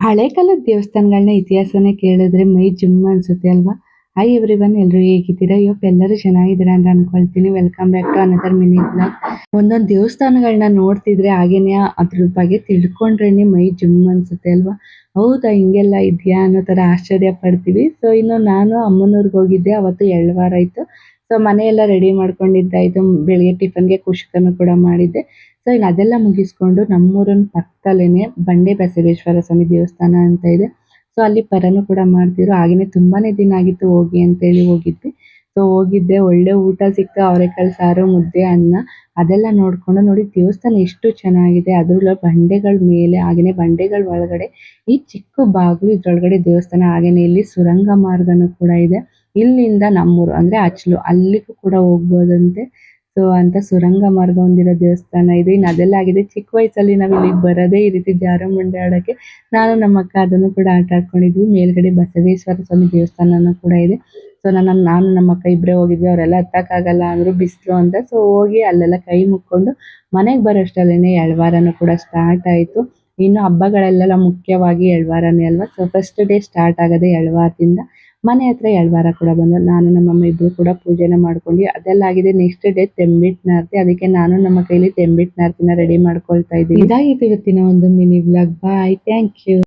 ಹಳೆ ಕಾಲದ ದೇವಸ್ಥಾನಗಳನ್ನ ಇತಿಹಾಸನೇ ಕೇಳಿದ್ರೆ ಮೈ ಜುಮ್ ಅನ್ಸುತ್ತೆ ಅಲ್ವಾ? ಹಾಯ್ ಎವ್ರಿ ಒನ್ ಎಲ್ಲರೂ ಹೇಗಿದ್ದೀರಾ ಇವತ್ತು ಎಲ್ಲರೂ ಚೆನ್ನಾಗಿದ್ದೀರಾ ಅಂತ ಅನ್ಕೊಳ್ತೀನಿ. Welcome back to another mini blog ಒಂದೊಂದು ದೇವಸ್ಥಾನಗಳನ್ನ ನೋಡ್ತಿದ್ರೆ ಹಾಗೇನೆ ಅದ್ರ ಬಗ್ಗೆ ತಿಳ್ಕೊಂಡ್ರೇನೆ ಮೈ ಜುಮ್ ಅನ್ಸುತ್ತೆ ಅಲ್ವಾ? ಹೌದಾ, ಹಿಂಗೆಲ್ಲ ಇದೆಯಾ ಅನ್ನೋ ತರ ಆಶ್ಚರ್ಯ ಪಡ್ತೀವಿ. ಸೊ ಇನ್ನು ನಾನು ಅಮ್ಮನವ್ರಿಗೆ ಹೋಗಿದ್ದೆ, ಅವತ್ತು ಎಳ್ವಾರ ಆಯ್ತು. ಸೊ ಮನೆಯೆಲ್ಲ ರೆಡಿ ಮಾಡ್ಕೊಂಡಿದ್ದಾಯಿತು. ಬೆಳಿಗ್ಗೆ ಟಿಫನ್ಗೆ ಕುಶಕನ್ನು ಕೂಡ ಮಾಡಿದ್ದೆ. ಸೊ ಇನ್ನು ಅದೆಲ್ಲ ಮುಗಿಸ್ಕೊಂಡು ನಮ್ಮೂರಿನ ಪಕ್ಕದಲ್ಲೇನೆ ಬಂಡೆ ಬಸವೇಶ್ವರ ಸ್ವಾಮಿ ದೇವಸ್ಥಾನ ಅಂತ ಇದೆ. ಸೊ ಅಲ್ಲಿ ಪರನು ಕೂಡ ಮಾಡ್ತಿದ್ರು. ಹಾಗೇನೆ ತುಂಬಾನೇ ದಿನ ಆಗಿತ್ತು ಹೋಗಿ ಅಂತೇಳಿ ಹೋಗಿದ್ವಿ. ಸೊ ಹೋಗಿದ್ದೆ. ಒಳ್ಳೆ ಊಟ ಸಿಕ್ತು. ಅವರೆಕಾಳು, ಸಾರು, ಮುದ್ದೆ, ಅನ್ನ ಅದೆಲ್ಲ ನೋಡ್ಕೊಂಡು ನೋಡಿ ದೇವಸ್ಥಾನ ಎಷ್ಟು ಚೆನ್ನಾಗಿದೆ. ಅದ್ರಲ್ಲೂ ಬಂಡೆಗಳ ಮೇಲೆ, ಹಾಗೇನೆ ಬಂಡೆಗಳ ಒಳಗಡೆ ಈ ಚಿಕ್ಕ ಬಾಗಿಲು ಇದ್ರೊಳಗಡೆ ದೇವಸ್ಥಾನ, ಹಾಗೇನೆ ಇಲ್ಲಿ ಸುರಂಗ ಮಾರ್ಗನು ಕೂಡ ಇದೆ. ಇಲ್ಲಿಂದ ನಮ್ಮೂರು, ಅಂದ್ರೆ ಅಚ್ಲು ಅಲ್ಲಿಗೂ ಕೂಡ ಹೋಗ್ಬೋದಂತೆ. ಸೊ ಅಂತ ಸುರಂಗ ಮಾರ್ಗ ಹೊಂದಿರೋ ದೇವಸ್ಥಾನ ಇದೆ. ಇನ್ನು ಅದೆಲ್ಲ ಆಗಿದೆ. ಚಿಕ್ಕ ವಯಸ್ಸಲ್ಲಿ ನಾವು ಇಲ್ಲಿಗೆ ಬರೋದೇ ಈ ರೀತಿ ಜಾರುಬಂಡಿ ಆಡೋಕ್ಕೆ. ನಾನು ನಮ್ಮ ಅಕ್ಕ ಅದನ್ನು ಕೂಡ ಆಟ ಆಡ್ಕೊಂಡಿದ್ವಿ. ಮೇಲ್ಗಡೆ ಬಸವೇಶ್ವರ ಸ್ವಾಮಿ ದೇವಸ್ಥಾನನೂ ಕೂಡ ಇದೆ. ಸೊ ನನ್ನ, ನಾನು ನಮ್ಮ ಅಕ್ಕ ಇಬ್ಬರೇ ಹೋಗಿದ್ವಿ. ಅವರೆಲ್ಲ ಹತ್ತಕ್ಕಾಗಲ್ಲ ಅಂದರು ಬಿಸಿಲು ಅಂತ. ಸೊ ಹೋಗಿ ಅಲ್ಲೆಲ್ಲ ಕೈ ಮುಕ್ಕೊಂಡು ಮನೆಗೆ ಬರೋಷ್ಟರಲ್ಲೇನೆ ಎಳ್ವಾರನೂ ಕೂಡ ಸ್ಟಾರ್ಟ್ ಆಯಿತು. ಇನ್ನು ಹಬ್ಬಗಳಲ್ಲೆಲ್ಲ ಮುಖ್ಯವಾಗಿ ಎಳ್ವಾರನೇ ಅಲ್ವಾ? ಸೊ ಫಸ್ಟ್ ಡೇ ಸ್ಟಾರ್ಟ್ ಆಗೋದೇ ಎಳ್ವಾರದಿಂದ ಮನೆ ಹತ್ರ ಎಳ್ವಾರ ಕೂಡ ಬಂದು ನಾನು ನಮ್ಮಮ್ಮ ಇಬ್ರು ಕೂಡ ಪೂಜೆನ ಮಾಡ್ಕೊಂಡ್ವಿ ಅದೆಲ್ಲ ಆಗಿದೆ. ನೆಕ್ಸ್ಟ್ ಡೇ ತೆಂಬಿಟ್ನಾರ್ತಿ ಅದಕ್ಕೆ ನಾನು ನಮ್ಮ ಕೈಲಿ ತೆಂಬಿಟ್ನಾರ್ತಿನ ರೆಡಿ ಮಾಡ್ಕೊಳ್ತಾ ಇದ್ದೀನಿ. ಇದಾಗಿತ್ತು ಇವತ್ತಿನ ಒಂದು mini blog bye thank you